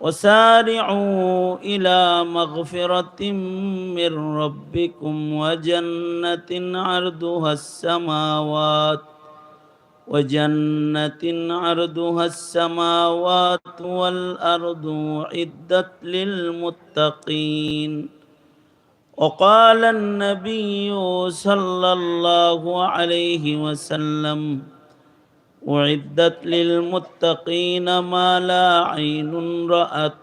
وسارعوا إلى مغفرة من ربكم وجنة عرضها السماوات وجنة عرضها السماوات والأرض عدت للمتقين. وقال النبي صلى الله عليه وسلم أعدت للمتقين ما لا عين رأت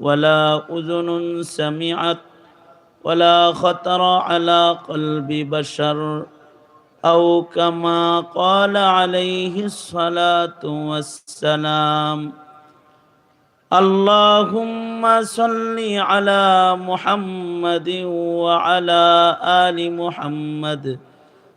ولا أذن سمعت ولا خطر على قلب بشر أو كما قال عليه الصلاة والسلام اللهم صل على محمد وعلى آل محمد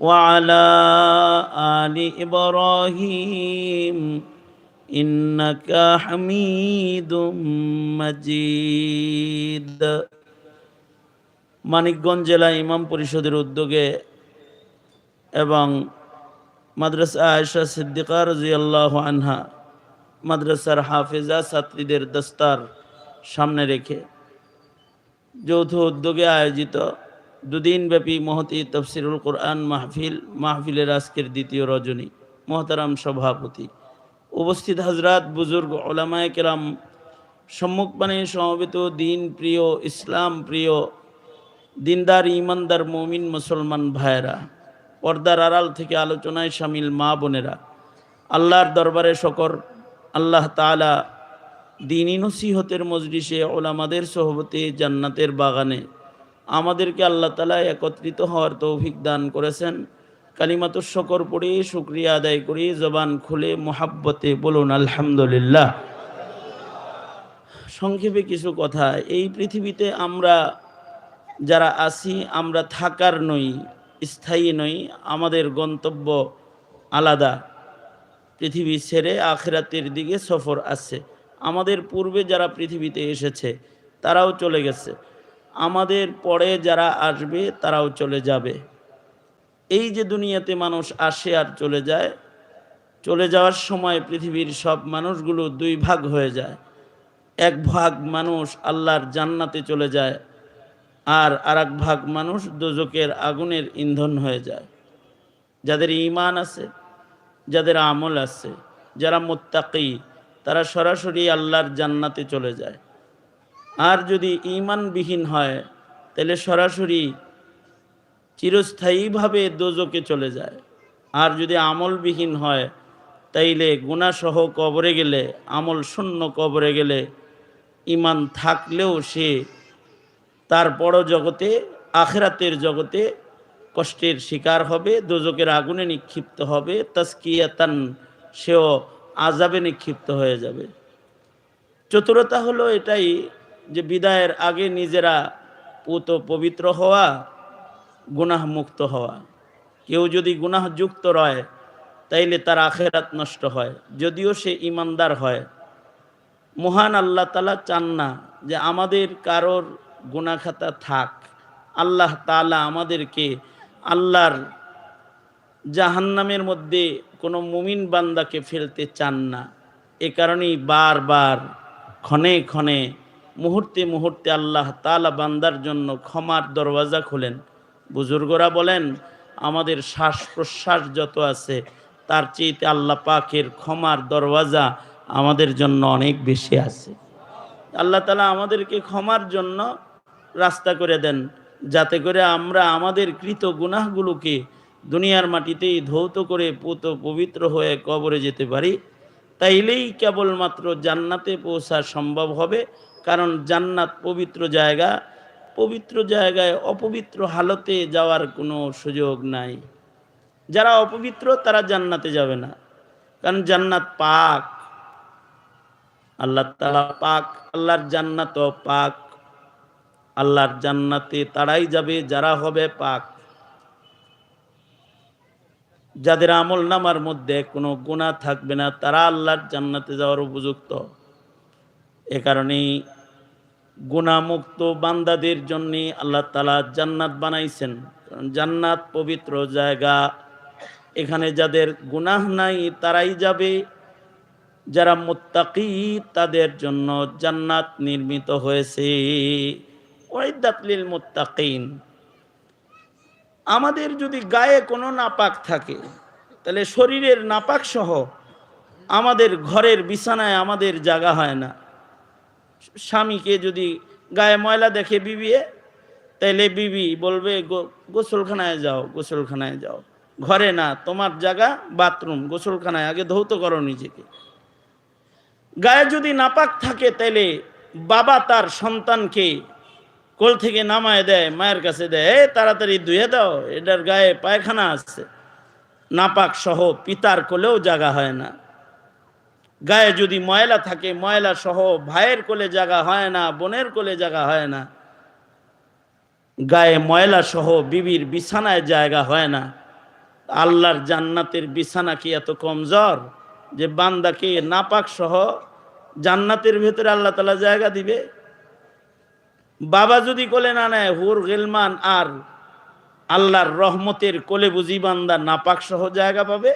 وعلى آل إبراهيم إنك حميد مجيد মানিকগঞ্জ জেলা ইমাম পরিষদের উদ্যোগে এবং মাদ্রাসা আয়েশা সিদ্দিকা রাজিয়াল্লাহ আনহা মাদ্রাসার হাফেজা ছাত্রীদের দস্তার সামনে রেখে যৌথ উদ্যোগে আয়োজিত দুদিনব্যাপী মহতি তফসিরুল কোরআন মাহফিল, মাহফিলের আজকের দ্বিতীয় রজনী, মহতারাম সভাপতি। উপস্থিত হাজরাত, বুজুর্গ ওলামায় কেরাম সম্মুখপানে সমবেত দিন প্রিয়, ইসলাম প্রিয়, দিনদার ইমানদার মমিন, মুসলমান ভাইয়েরা, পর্দার আড়াল থেকে আলোচনায় সামিল মা বোনেরা, আল্লাহর দরবারে শকর, আল্লাহ তালা দিনী নসিহতের মজলিসে ওলামাদের সহবতে জান্নাতের বাগানে আমাদেরকে আল্লাহ তালা একত্রিত হওয়ার তৌফিক দান করেছেন। কালিমাত শকর পড়ে, শুক্রিয়া আদায় করি, জবান খুলে মোহাব্বতে বলুন, আলহামদুলিল্লাহ। সংক্ষেপে কিছু কথা, এই পৃথিবীতে আমরা যারা আছি, আমরা থাকার নই, স্থায়ী নই, আমাদের গন্তব্য আলাদা। পৃথিবী ছেড়ে আখেরাতের দিকে সফর আছে। আমাদের পূর্বে যারা পৃথিবীতে এসেছে, তারাও চলে গেছে। আমাদের পরে যারা আসবে, তারাও চলে যাবে। এই যে দুনিয়াতে মানুষ আসে আর চলে যায়, চলে যাওয়ার সময় পৃথিবীর সব মানুষগুলো দুই ভাগ হয়ে যায়। এক ভাগ মানুষ আল্লাহর জান্নাতে চলে যায়, আর আর ভাগ মানুষ দোজকের আগুনের ইন্ধন হয়ে যায়। যাদের ইমান আছে, যাদের আমল আছে, যারা মোত্তাকি, তারা সরাসরি আল্লাহর জান্নাতে চলে যায়। আর যদি ইমানবিহীন হয়, তাহলে সরাসরি চিরস্থায়ীভাবে দোজকে চলে যায়। আর যদি আমলবিহীন হয়, তাইলে গুণাসহ কবরে গেলে, আমল শূন্য কবরে গেলে ইমান থাকলেও সে তার বড় জগতে, আখেরাতের জগতে কষ্টের শিকার হবে দোজকের আগুনে নিক্ষিপ্ত হবে তাস্কিয়াতান সেও আজাবে নিক্ষিপ্ত হয়ে যাবে। চতুরতা হলো এটাই যে বিদায়ের আগে নিজেরা পুত পবিত্র হওয়া গুনাহ মুক্ত হওয়া। কেউ যদি গুনাহযুক্ত রয়, তাইলে তার আখেরাত নষ্ট হয়। যদিও সে ইমানদার হয়। মহান আল্লাহ তালা চান না যে আমাদের কারোর গুনাখাতা থাক। আল্লাহ তালা আমাদেরকে আল্লাহর জাহান্নামের মধ্যে কোনো মুমিন বান্দাকে ফেলতে চান না। এ কারণেই বারবার, ক্ষণে ক্ষণে মুহূর্তে মুহূর্তে আল্লাহ তালা বান্দার জন্য ক্ষমার দরওয়াজা খোলেন। বুজুর্গরা বলেন, আমাদের শ্বাস প্রশ্বাস যত আছে, তার চেয়েতে আল্লাহ পাকের ক্ষমার দরওয়াজা আমাদের জন্য অনেক বেশি আছে। আল্লাহ তালা আমাদেরকে ক্ষমার জন্য রাস্তা করে দেন, যাতে করে আমরা আমাদের কৃত গুনাহগুলোকে দুনিয়ার মাটিতেই ধৌত করে পুত পবিত্র হয়ে কবরে যেতে পারি। তাইলেই কেবলমাত্র জান্নাতে পৌঁছা সম্ভব হবে। কারণ জান্নাত পবিত্র জায়গা, পবিত্র জায়গায় অপবিত্র হালতে যাওয়ার কোনো সুযোগ নাই। যারা অপবিত্র, তারা জান্নাতে যাবে না। কারণ জান্নাত পাক। আল্লাহ তালা পাক, আল্লাহর জান্নাত পাক। আল্লাহর জান্নাতে তারাই যাবে, যারা হবে পাক। যাদের আমল নামার মধ্যে কোনো গুণা থাকবে না, তারা আল্লাহর জান্নাতে যাওয়ার উপযুক্ত। এ কারণেই গুণামুক্ত বান্দাদের জন্যে আল্লাহ তালা জান্নাত বানাইছেন। জান্নাত পবিত্র জায়গা। এখানে যাদের গুনাহ নাই, তারাই যাবে। যারা মুত্তাকি, তাদের জন্য জান্নাত নির্মিত হয়েছে। ওয়াইদাতলিল মুত্তাকিন। আমাদের যদি গায়ে কোনো নাপাক থাকে, তাহলে শরীরের নাপাক সহ আমাদের ঘরের বিছানায় আমাদের জায়গা হয় না। স্বামীকে যদি গায়ে ময়লা দেখে বিবিয়ে, তাইলে বিবি বলবে, "গো- গোসলখানায় যাও গোসলখানায় যাও। ঘরে না, তোমার জায়গা বাথরুম, গোসলখানায়, আগে ধৌত করো নিজেকে। গায়ে যদি নাপাক থাকে, তাইলে বাবা তার সন্তানকে কোল থেকে নামায় দেয়, মায়ের কাছে দেয়, "এই, তাড়াতাড়ি ধুয়ে দাও, এটার গায়ে পায়খানা আছে। নাপাক সহ পিতার কোলেও জায়গা হয় না। গায়ে যদি ময়লা থাকে, ময়লা সহ ভাইয়ের কোলে জায়গা হয় না, বোনের কোলে জায়গা হয় না, গায়ে ময়লা সহ বিবির বিছানায় জায়গা হয় না, আল্লাহর জান্নাতের বিছানা কি এত কমজোর যে বান্দাকে নাপাক সহ জান্নাতের ভেতরে আল্লাহ তালা জায়গা দিবে? বাবা যদি কোলে না নেয়, হুর, গেলমান, আর আল্লাহর রহমতের কোলে বুঝি বান্দা নাপাক সহ জায়গা পাবে?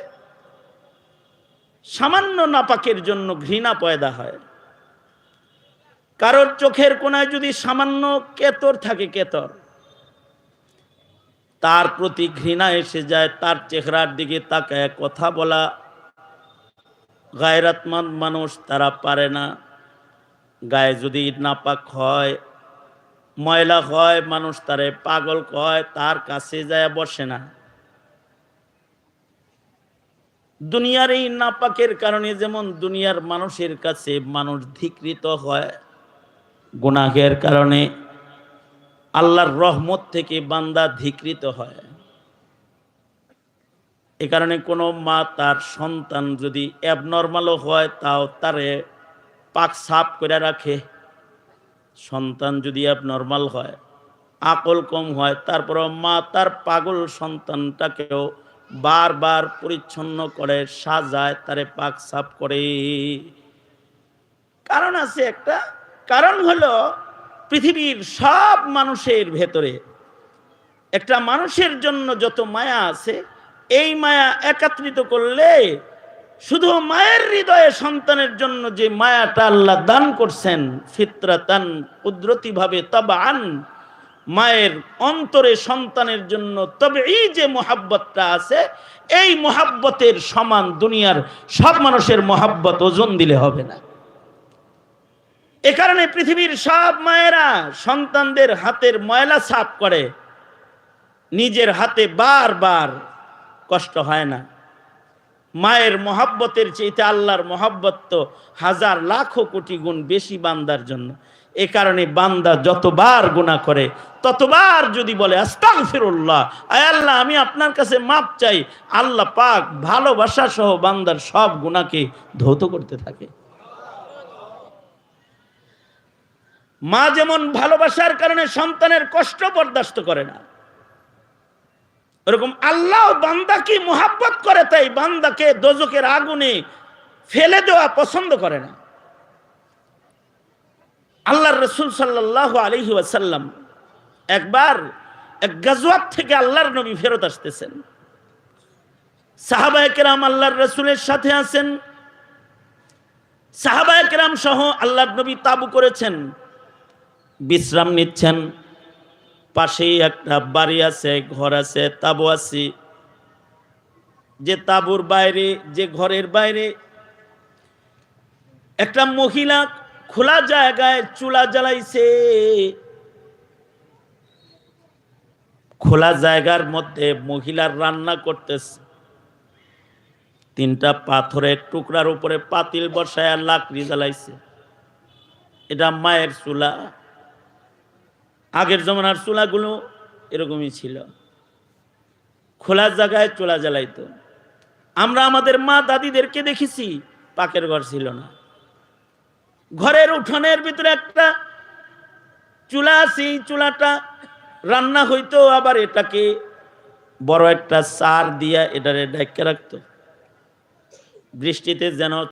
সামান্য নাপাকের জন্য ঘৃণা পয়দা হয়। কারোর চোখের কোনায় যদি সামান্য কেতর থাকে কেতর, তার প্রতি ঘৃণা এসে যায়, তার চেহারার দিকে তাকায়, কথা বলা গায়রাতমান মানুষ তারা পারে না। গায়ে যদি নাপাক হয়, ময়লা হয়, মানুষ তারে পাগল কয়, তার কাছে যায়, বসে না। দুনিয়ার এই নাপাকের কারণে যেমন দুনিয়ার মানুষের কাছে মানুষ ধিকৃত হয়, গুনাহের কারণে আল্লাহর রহমত থেকে বান্দা ধিকৃত হয়। এ কারণে কোনো মা তার সন্তান যদি অ্যাবনর্মালও হয়, তাও তারে পাক সাফ করে রাখে। সন্তান যদি অ্যাবনর্মাল হয়, আকল কম হয় তারপর মা তার পাগল সন্তানটাকেও বারবার পরিচ্ছন্ন করে, সাজায়, তারে পাক সাফ করে। কারণ আছে একটা, কারণ হলো পৃথিবীর সব মানুষের ভেতরে একটা মানুষের জন্য যত মায়া আছে, এই মায়া একত্রিত করলে শুধু মায়ের হৃদয়ে সন্তানের জন্য যে মায়াটা আল্লাহ দান করছেন, ফিতরাতান, কুদরতিভাবে তবান মায়ের অন্তরে সন্তানের জন্য তবে এই যে মোহাব্বতটা আছে, এই মোহাব্বতের সমান দুনিয়ার সব মানুষের মোহাব্বত ওজন দিলে হবে না। এ কারণে পৃথিবীর সব মায়েরা সন্তানদের হাতের ময়লা সাফ করে, নিজের হাতে বারবার কষ্ট হয় না। মায়ের মহাব্বতের চেয়েতে আল্লাহর মহাব্বত তো হাজার, লাখো কোটি গুণ বেশি বান্দার জন্য। এ কারণে বান্দা যতবার গুণা করে, ততবার যদি বলে, আস্তাগফিরুল্লাহ। আয় আল্লাহ, আমি আপনার কাছে মাপ চাই। আল্লাহ পাক ভালোবাসা সহ বান্দার সব গুণাকে ধৌত করতে থাকে। মা যেমন ভালোবাসার কারণে সন্তানের কষ্ট বরদাস্ত করে না, এরকম আল্লাহ বান্দাকে মোহাব্বত করে, তাই বান্দাকে দোজকের আগুনে ফেলে দেওয়া পছন্দ করে না। আল্লাহর রসুল সাল্লাহ আলহি ওয়াসাল্লাম একবার এক গাজওয়াত থেকে আল্লাহর নবী ফেরত আসতেছেন। সাহাবায়কেরাম আল্লাহর রসুলের সাথে আছেন। সাহাবায়কেরাম সহ আল্লাহর নবী তাবু করেছেন, বিশ্রাম নিচ্ছেন। পাশেই একটা বাড়ি আছে, ঘর আছে, তাবু আছে। যে তাবুর বাইরে, যে ঘরের বাইরে একটা মহিলা খোলা জায়গায় চুলা জ্বালাইছে। খোলা জায়গার মধ্যে মহিলার রান্না করতেছে। তিনটা পাথরের টুকরার উপরে পাতিল বসায় আর লাকড়ি জ্বালাইছে। এটা মায়ের চুলা। আগের জমানার চুলাগুলো এরকমই ছিল। খোলা জায়গায় চুলা জ্বালাইতো। আমরা আমাদের মা দাদিদেরকে দেখেছি, পাকের ঘর ছিল না। ঘরের উঠোনের ভিতরে একটা চুলা আছে চুলাটা রান্না হইতো আবার এটাকে বড় একটা সার দিয়া এটারে ডাইকে রাখতো। বৃষ্টিতে যেন